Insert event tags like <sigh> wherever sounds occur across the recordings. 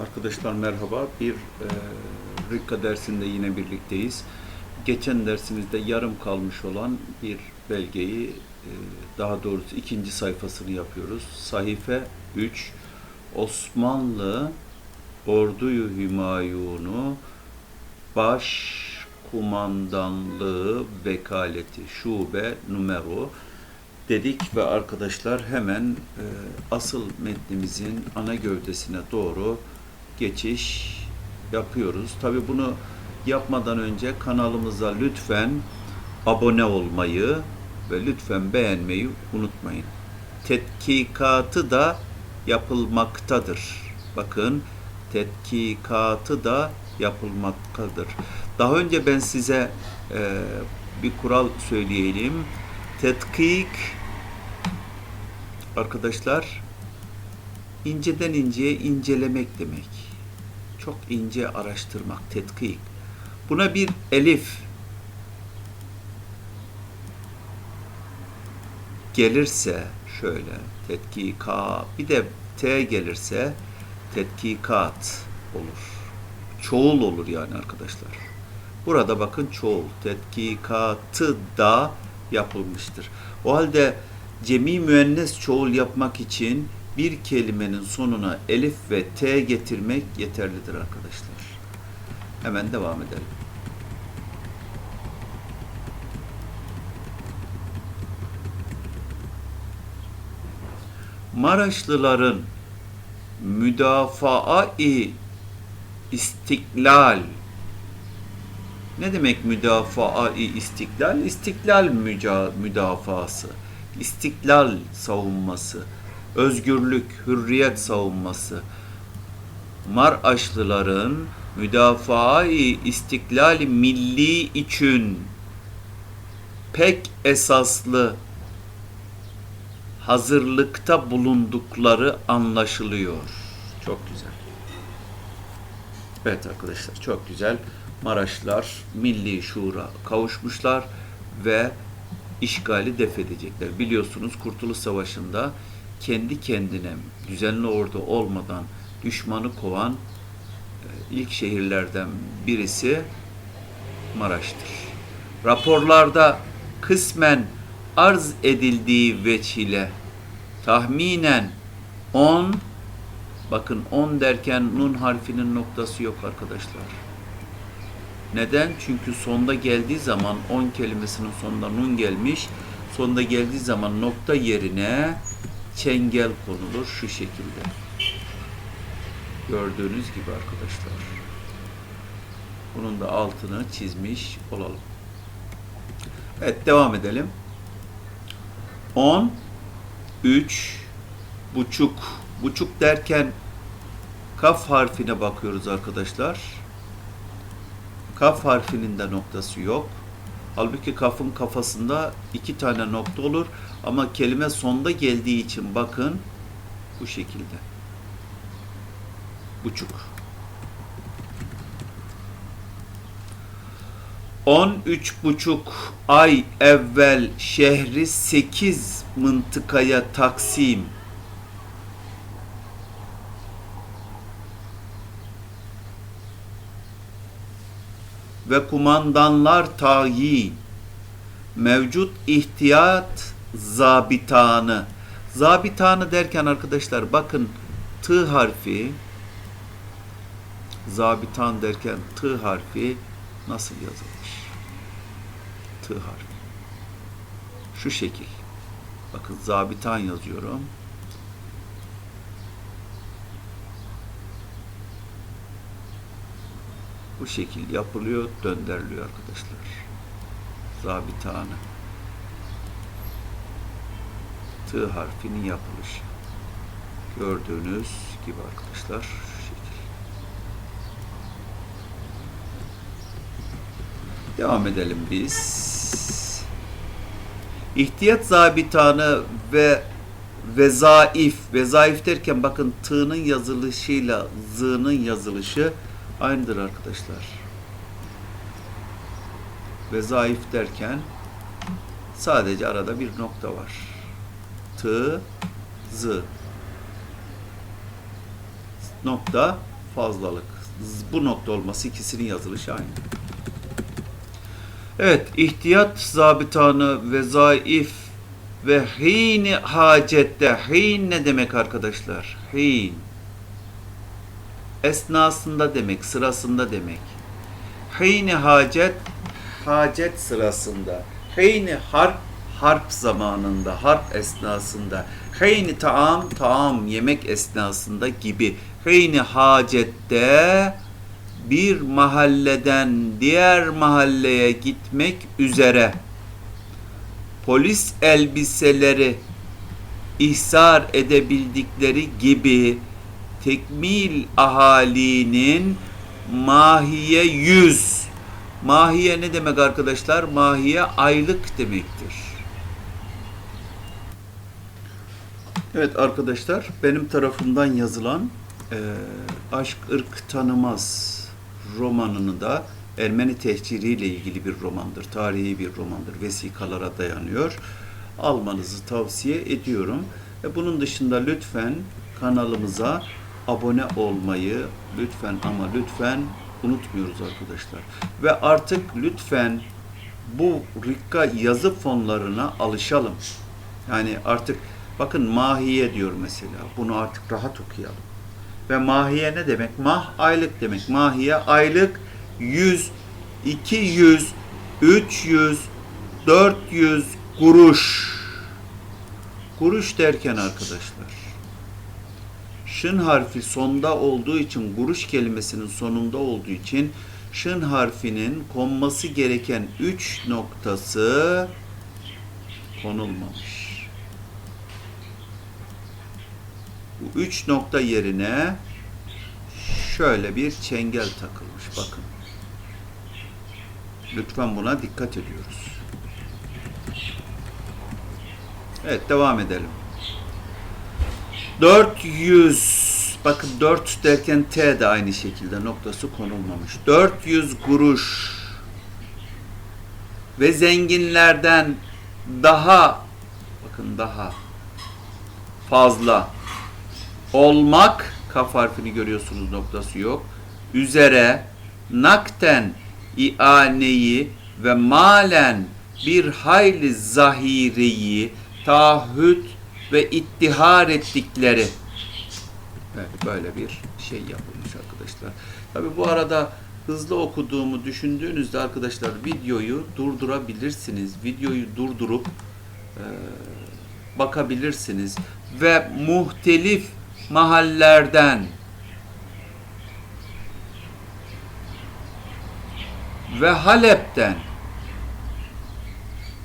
Arkadaşlar merhaba. Bir e, Rika dersinde yine birlikteyiz. Geçen dersimizde yarım kalmış olan bir belgeyi e, daha doğrusu ikinci sayfasını yapıyoruz. Sahife 3 Osmanlı Orduyu Hümayunu Baş Kumandanlığı Vekaleti Şube Numero dedik ve arkadaşlar hemen e, asıl metnimizin ana gövdesine doğru geçiş yapıyoruz. Tabi bunu yapmadan önce kanalımıza lütfen abone olmayı ve lütfen beğenmeyi unutmayın. Tetkikatı da yapılmaktadır. Bakın tetkikatı da yapılmaktadır. Daha önce ben size e, bir kural söyleyelim. Tetkik arkadaşlar inceden inceye incelemek demek. Çok ince araştırmak, tetkik. Buna bir elif gelirse şöyle tetkika bir de T gelirse tetkikat olur. Çoğul olur yani arkadaşlar. Burada bakın çoğul. Tetkikatı da yapılmıştır. O halde cemi müennes çoğul yapmak için bir kelimenin sonuna elif ve t getirmek yeterlidir arkadaşlar. Hemen devam edelim. Maraşlıların müdafaa-i istiklal ne demek müdafaa-i istiklal? İstiklal müca, müdafası, istiklal savunması, özgürlük, hürriyet savunması. Maraşlıların müdafaa-i istiklal milli için pek esaslı hazırlıkta bulundukları anlaşılıyor. Çok güzel. Evet arkadaşlar çok güzel. Maraşlar milli şuura kavuşmuşlar ve işgali def edecekler. Biliyorsunuz Kurtuluş Savaşı'nda kendi kendine düzenli ordu olmadan düşmanı kovan e, ilk şehirlerden birisi Maraş'tır. Raporlarda kısmen arz edildiği veçile tahminen 10 bakın 10 derken nun harfinin noktası yok arkadaşlar. Neden? Çünkü sonda geldiği zaman 10 kelimesinin sonunda nun gelmiş. Sonda geldiği zaman nokta yerine çengel konulur şu şekilde. Gördüğünüz gibi arkadaşlar. Bunun da altını çizmiş olalım. Evet devam edelim. 10 3 buçuk buçuk derken kaf harfine bakıyoruz arkadaşlar. Kaf harfinin de noktası yok. Halbuki kafın kafasında iki tane nokta olur ama kelime sonda geldiği için bakın bu şekilde. Buçuk. 13 buçuk ay evvel şehri 8 mıntıkaya taksim kumandanlar tayin mevcut ihtiyat zabitanı zabitanı derken arkadaşlar bakın t harfi zabitan derken t harfi nasıl yazılmış? T harfi. Şu şekil. Bakın zabitan yazıyorum. Bu şekil yapılıyor, döndürülüyor arkadaşlar. Zabitanı. T harfinin yapılışı. Gördüğünüz gibi arkadaşlar şu şekil. Devam edelim biz. İhtiyat zabitanı ve vezaif, vezaif derken bakın tığ'nın yazılışıyla z'nın yazılışı aynıdır arkadaşlar. Vezaif derken sadece arada bir nokta var. T, z. Nokta fazlalık. Bu nokta olması ikisinin yazılışı aynı. Evet, ihtiyat zabitanı ve zaif ve hini hacette. Hin ne demek arkadaşlar? Hin. Esnasında demek, sırasında demek. Hini hacet, hacet sırasında. Hini harp, harp zamanında, harp esnasında. Heyni taam, taam yemek esnasında gibi. Heyni hacette bir mahalleden diğer mahalleye gitmek üzere polis elbiseleri ihsar edebildikleri gibi tekmil ahalinin mahiye yüz mahiye ne demek arkadaşlar? Mahiye aylık demektir. Evet arkadaşlar benim tarafımdan yazılan e, Aşk Irk Tanımaz romanını da Ermeni tehciriyle ilgili bir romandır. Tarihi bir romandır. Vesikalara dayanıyor. Almanızı tavsiye ediyorum. E, bunun dışında lütfen kanalımıza abone olmayı lütfen ama lütfen unutmuyoruz arkadaşlar. Ve artık lütfen bu Rikka yazı fonlarına alışalım. Yani artık bakın mahiye diyor mesela. Bunu artık rahat okuyalım. Ve mahiye ne demek? Mah aylık demek. Mahiye aylık 100, 200, 300, 400 kuruş. Kuruş derken arkadaşlar şın harfi sonda olduğu için kuruş kelimesinin sonunda olduğu için şın harfinin konması gereken 3 noktası konulmamış. Bu 3 nokta yerine şöyle bir çengel takılmış bakın. Lütfen buna dikkat ediyoruz. Evet devam edelim. 400 bakın 4 derken T de aynı şekilde noktası konulmamış. 400 kuruş ve zenginlerden daha bakın daha fazla olmak kaf harfini görüyorsunuz noktası yok. Üzere nakten ianeyi ve malen bir hayli zahireyi taahhüt ve ittihar ettikleri evet, böyle bir şey yapılmış arkadaşlar. Tabi bu arada hızlı okuduğumu düşündüğünüzde arkadaşlar videoyu durdurabilirsiniz. Videoyu durdurup e, bakabilirsiniz ve muhtelif mahallerden ve Halep'ten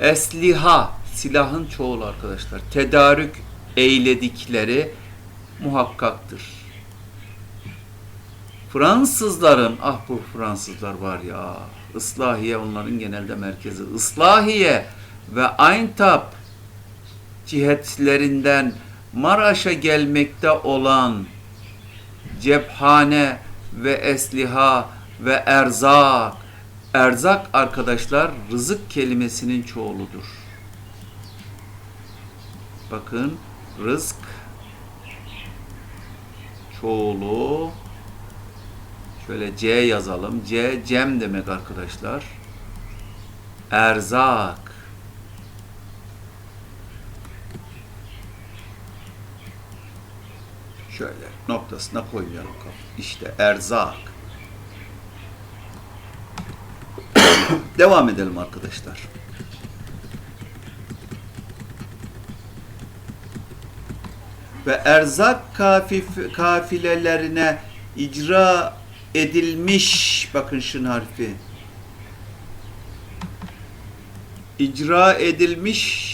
esliha silahın çoğulu arkadaşlar tedarük eyledikleri muhakkaktır. Fransızların ah bu Fransızlar var ya Islahiye onların genelde merkezi Islahiye ve Ayntap cihetlerinden Maraş'a gelmekte olan cephane ve esliha ve erzak erzak arkadaşlar rızık kelimesinin çoğuludur. Bakın rızk çoğulu şöyle C yazalım. C cem demek arkadaşlar. Erzak şöyle noktasına koymayalım. İşte erzak. <coughs> Devam edelim arkadaşlar. Ve erzak kafif, kafilelerine icra edilmiş bakın şun harfi icra edilmiş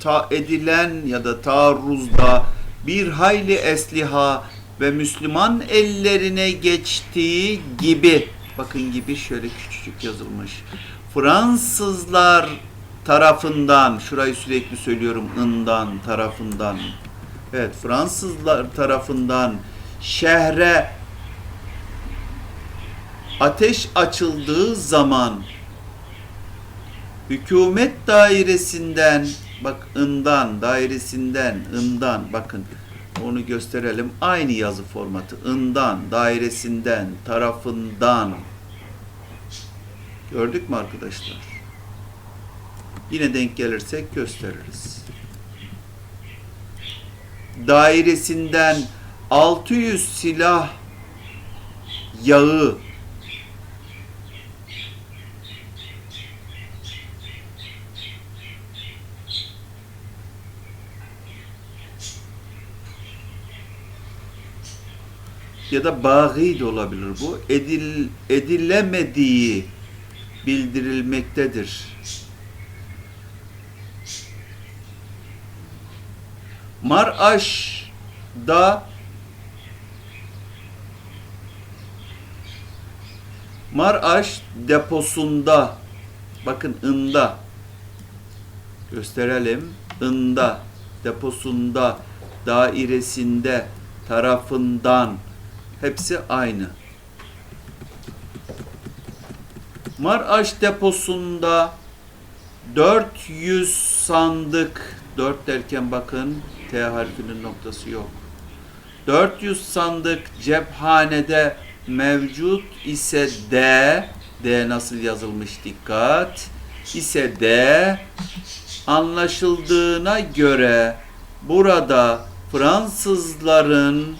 ta edilen ya da taarruzda bir hayli esliha ve Müslüman ellerine geçtiği gibi bakın gibi şöyle küçücük yazılmış. Fransızlar tarafından şurayı sürekli söylüyorum ından tarafından evet Fransızlar tarafından şehre ateş açıldığı zaman hükümet dairesinden bak ından dairesinden ından bakın onu gösterelim. Aynı yazı formatı. ından, dairesinden, tarafından. Gördük mü arkadaşlar? Yine denk gelirsek gösteririz. Dairesinden 600 silah yağı ya da bagi de olabilir bu. Edil, edilemediği bildirilmektedir. Maraş'da Maraş deposunda. Bakın ında. Gösterelim. Inda deposunda dairesinde tarafından. Hepsi aynı. Maraş deposunda 400 sandık. 4 derken bakın T harfinin noktası yok. 400 sandık cephanede mevcut ise de D nasıl yazılmış? Dikkat. İse de anlaşıldığına göre burada Fransızların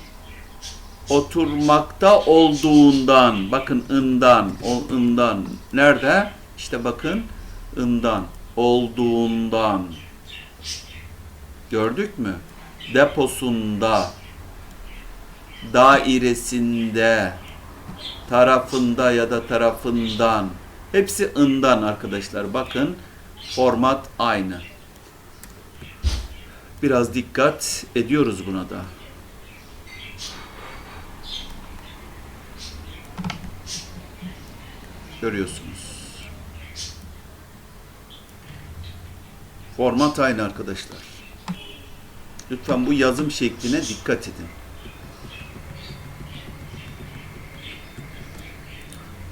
oturmakta olduğundan bakın ından o ından nerede? İşte bakın ından olduğundan gördük mü? Deposunda dairesinde tarafında ya da tarafından. Hepsi ından arkadaşlar. Bakın format aynı. Biraz dikkat ediyoruz buna da. Görüyorsunuz. Format aynı arkadaşlar. Lütfen bu yazım şekline dikkat edin.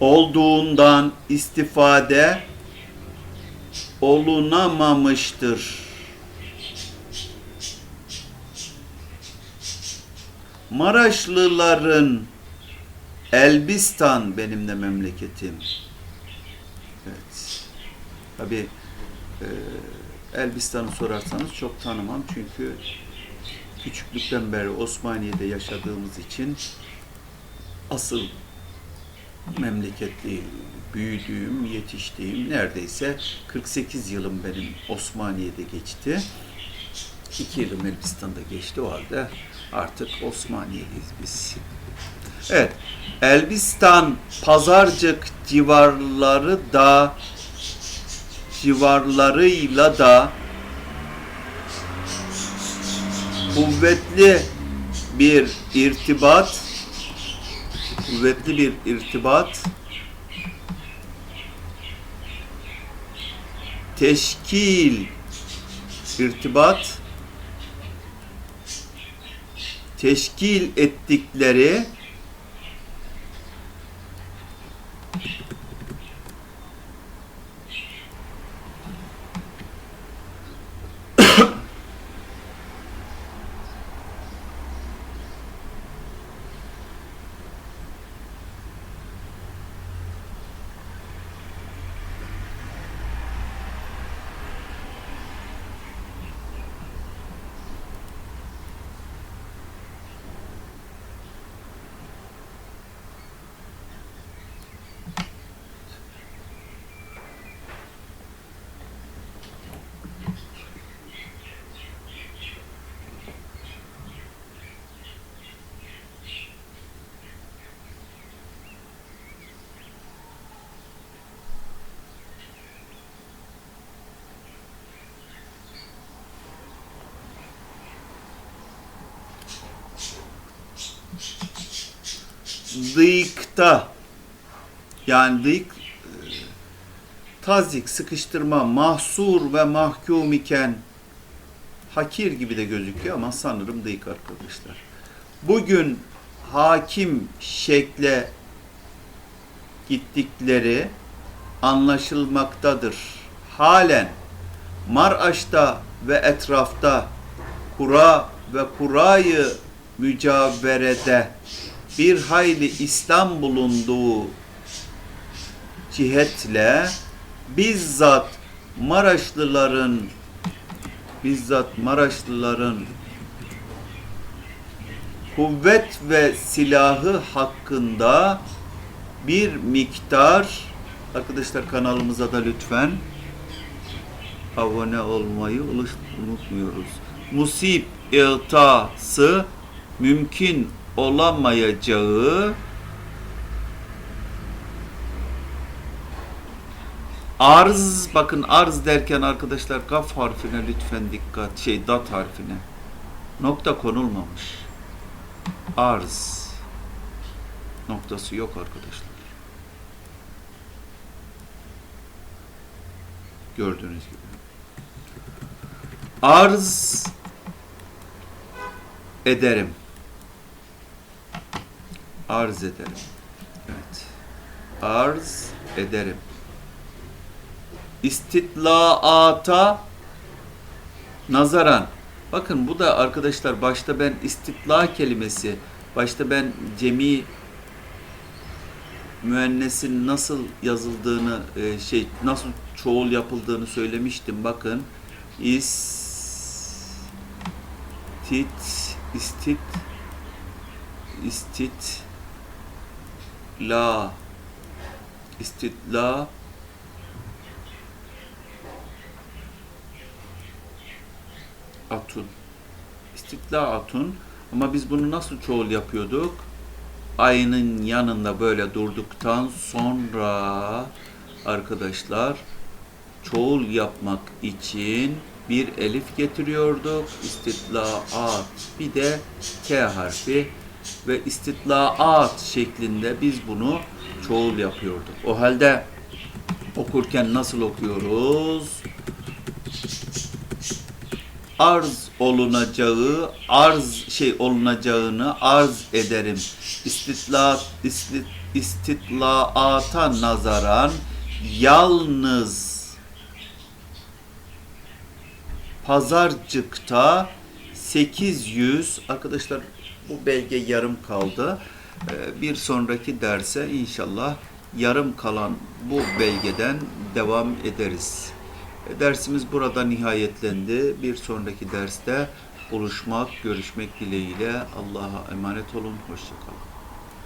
Olduğundan istifade olunamamıştır. Maraşlıların Elbistan benim de memleketim. Evet. Tabi e, Elbistan'ı sorarsanız çok tanımam çünkü küçüklükten beri Osmaniye'de yaşadığımız için asıl memleketli büyüdüğüm, yetiştiğim neredeyse 48 yılım benim Osmaniye'de geçti. 2 yılım Elbistan'da geçti o halde artık Osmaniye'liyiz biz. Evet. Elbistan, Pazarcık civarları da civarlarıyla da kuvvetli bir irtibat kuvvetli bir irtibat teşkil irtibat teşkil ettikleri dıykta yani dık e, tazik, sıkıştırma, mahsur ve mahkum iken hakir gibi de gözüküyor ama sanırım dık arkadaşlar. Bugün hakim şekle gittikleri anlaşılmaktadır. Halen Maraş'ta ve etrafta kura ve kurayı mücaverede bir hayli İslam bulunduğu cihetle bizzat Maraşlıların bizzat Maraşlıların kuvvet ve silahı hakkında bir miktar arkadaşlar kanalımıza da lütfen abone olmayı unutmuyoruz. Musib iltası mümkün olamayacağı arz bakın arz derken arkadaşlar kaf harfine lütfen dikkat şey dat harfine. Nokta konulmamış. Arz noktası yok arkadaşlar. Gördüğünüz gibi. Arz ederim arz ederim. Evet. Arz ederim. İstitlaata nazaran. Bakın bu da arkadaşlar başta ben istitla kelimesi başta ben cemi müennesin nasıl yazıldığını e, şey nasıl çoğul yapıldığını söylemiştim. Bakın. İstit istit istit la istitla atun. İstitla atun. Ama biz bunu nasıl çoğul yapıyorduk? Ayının yanında böyle durduktan sonra arkadaşlar çoğul yapmak için bir elif getiriyorduk. İstitlaat. Bir de K harfi ve istitlaat şeklinde biz bunu çoğul yapıyorduk. O halde okurken nasıl okuyoruz? arz olunacağı arz şey olunacağını arz ederim. İstitla istit, istitlaata nazaran yalnız pazarcıkta 800 arkadaşlar bu belge yarım kaldı. Ee, Bir sonraki derse inşallah yarım kalan bu belgeden devam ederiz. Dersimiz burada nihayetlendi. Bir sonraki derste buluşmak, görüşmek dileğiyle Allah'a emanet olun. Hoşçakalın.